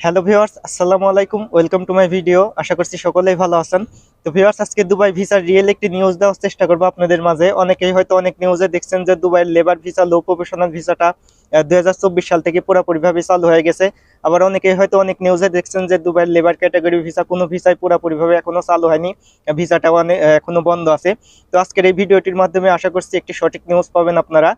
Hello viewers আসসালামু আলাইকুম, welcome to my video. আশা করছি সকলেই ভালো আছেন। তো ভিওয়ার্স আজকে দুবাই ভিসার রিয়েল একটি নিউজ দেওয়ার চেষ্টা করব আপনাদের মাঝে। অনেকেই হয়তো অনেক নিউজে দেখছেন যে দুবাইয়ের লেবার ভিসা লো প্রফেশনাল ভিসাটা দু হাজার চব্বিশ সাল থেকে পুরোপুরিভাবে চালু হয়ে গেছে। আবার অনেকে হয়তো অনেক নিউজে দেখছেন যে দুবাইয়ের লেবার ক্যাটাগরি ভিসা কোনো ভিসাই পুরোপুরিভাবে এখনও চালু হয়নি। ভিসাটা অনেক এখনও বন্ধ আছে। তো আজকের এই ভিডিওটির মাধ্যমে আশা করছি একটি সঠিক নিউজ পাবেন আপনারা।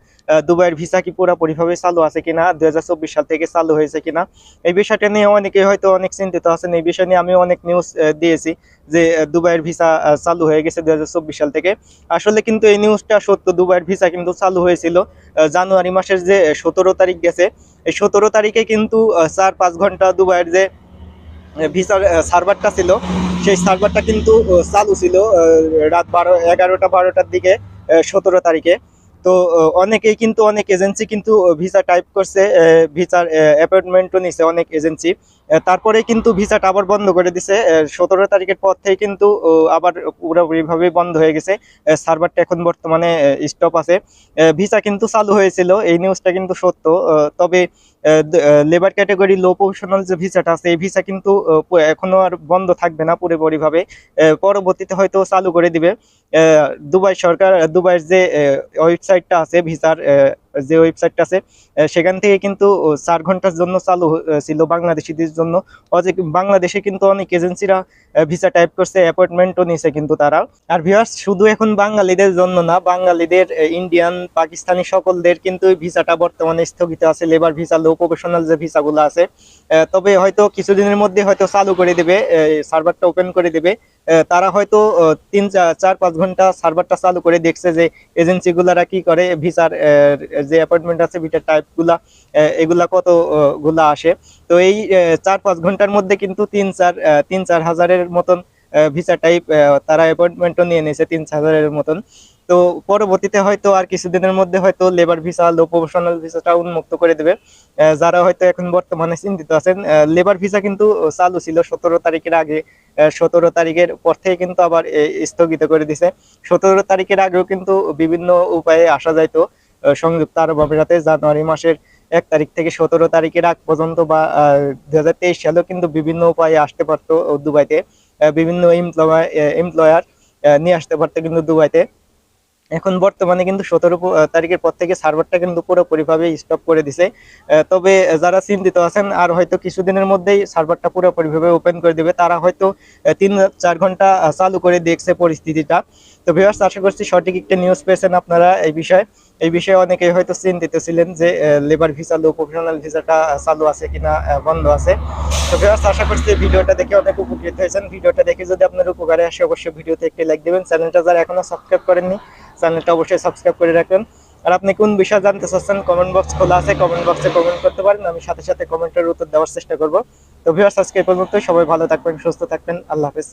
দুবাইয়ের ভিসা কি পুরোপুরিভাবে চালু আছে কিনা, দুই সাল থেকে চালু হয়েছে কিনা, এই বিষয়টা নিয়ে অনেকে হয়তো অনেক চিন্তিত আছেন। এই বিষয় নিয়ে আমি অনেক নিউজ দিয়েছি যে দুবাইয়ের ভিসা চালু হয়ে গেছে দু হাজার চব্বিশ সাল থেকে। আসলে কিন্তু এই নিউজটা সত্য, দুবাইয়ের ভিসা কিন্তু চালু হয়েছিল জানুয়ারি মাসের যে সতেরো তারিখ গেছে এই সতেরো তারিখে কিন্তু চার পাঁচ ঘণ্টা দুবাইয়ের যে ভিসার সার্ভারটা ছিল, সেই সার্ভারটা কিন্তু চালু ছিল রাত বারো, এগারোটা বারোটার দিকে সতেরো তারিখে। তো অনেকেই কিন্তু, অনেক এজেন্সি কিন্তু ভিসা টাইপ করছে ভিসার অ্যাপয়েন্টমেন্টও নিছে অনেক এজেন্সি তারপরে কিন্তু ভিসাটা আবার বন্ধ করে দিছে। সতেরো তারিখের পর থেকে কিন্তু আবার পুরোপুরিভাবে বন্ধ হয়ে গেছে। সার্ভারটা এখন বর্তমানে স্টপ আছে। ভিসা কিন্তু চালু হয়েছিল, এই নিউজটা কিন্তু সত্য। তবে লেবার ক্যাটাগরি লো প্রফেশনাল যে ভিসাটা আছে, এই ভিসা কিন্তু এখনও আর বন্ধ থাকবে না পুরোপুরিভাবে পরবর্তীতে হয়তো চালু করে দিবে। দুবাই সরকার, দুবাইয়ের যে ওয়েবসাইটটা আছে, ভিসার যে ওয়েবসাইটটা আছে সেখান থেকে কিন্তু চার ঘণ্টার জন্য চালু ছিল বাংলাদেশিদের জন্য। অজে বাংলাদেশে কিন্তু অনেক এজেন্সিরা ভিসা টাইপ করছে অ্যাপয়েন্টমেন্টও নিছে কিন্তু তারা। আর ভিউয়ার্স শুধু এখন বাঙালিদের জন্য না, বাঙালিদের ইন্ডিয়ান পাকিস্তানি সকলদের কিন্তু ভিসাটা বর্তমানে স্থগিত আছে লেবার ভিসা লো প্রফেশনাল যে ভিসাগুলো আছে তবে হয়তো কিছুদিনের মধ্যে হয়তো চালু করে দেবে সার্ভারটা ওপেন করে দেবে। তারা হয়তো তিন চার, পাঁচ ঘণ্টা সার্ভারটা চালু করে দেখছে যে এজেন্সি গুলারা কি করে ভিসার যে অ্যাপয়েন্টমেন্ট আছে ভিটার টাইপগুলা এগুলা কতগুলা আসে। তো এই চার, পাঁচ ঘণ্টার মধ্যে কিন্তু তিন, চার তিন, চার হাজারের মতন ভিসা টাইপ তারা অ্যাপয়েন্টমেন্টও নিয়ে নিয়েছে, তিন হাজারের মতন। তো পরবর্তীতে হয়তো আর কিছুদিনের মধ্যে হয়তো লেবার ভিসা লো প্রফেশনাল ভিসাটা উন্মুক্ত করে দেবে। যারা হয়তো এখন বর্তমানে চিন্তিত আছেন লেবার ভিসা কিন্তু চালু ছিল সতেরো তারিখের আগে সতেরো তারিখের পর থেকে কিন্তু আবার স্থগিত করে দিছে। সতেরো তারিখের আগেও কিন্তু বিভিন্ন উপায়ে আসা যাইতো সংযুক্ত আরব আমিরাতে। জানুয়ারি মাসের এক তারিখ থেকে সতেরো তারিখের আগ পর্যন্ত বা দু হাজার তেইশ সালেও কিন্তু বিভিন্ন উপায়ে আসতে পারতো দুবাইতে। বিভিন্ন এমপ্লয়ার নিয়ে আসতে পারতো কিন্তু দুবাইতে। এখন বর্তমানে কিন্তু সতেরো তারিখের পর থেকে সার্ভারটা কিন্তু পুরোপুরিভাবে স্টপ করে দিছে। তবে যারা চিন্তিত আছেন, আর হয়তো কিছুদিনের মধ্যেই সার্ভারটা পুরোপুরিভাবে ওপেন করে দিবে, তারা হয়তো তিন, চার ঘণ্টা চালু করে দেখছে পরিস্থিতিটা। তো ভিউয়ার্স আশা করছি সঠিক একটা নিউজ পেয়েছেন আপনারা এই বিষয়ে। এই বিষয়ে অনেকেই হয়তো চিন্তিত ছিলেন যে লেবার ভিসা লো প্রফেশনাল ভিসাটা চালু আছে কিনা বন্ধ আছে। তো ভিউয়ার্স আশা করছি ভিডিওটা দেখে অনেক উপকৃত হয়েছেন। ভিডিওটা দেখে যদি আপনার উপকারে আসে, অবশ্যই ভিডিওতে একটি লাইক দেবেন। চ্যানেলটা যারা এখনও সাবস্ক্রাইব করেননি চ্যানেলটা অবশ্যই সাবস্ক্রাইব করে রাখবেন আর আপনি কোন বিষয়ে জানতে চাচ্ছেন কমেন্ট বক্স খোলা আছে কমেন্ট বক্সে কমেন্ট করতে পারেন। আমি সাথে সাথে কমেন্টের উত্তর দেওয়ার চেষ্টা করব। তো ভিউয়ার্স আজকে এই পর্যন্তই। সবাই ভালো থাকবেন, সুস্থ থাকবেন। আল্লাহ হাফেজ।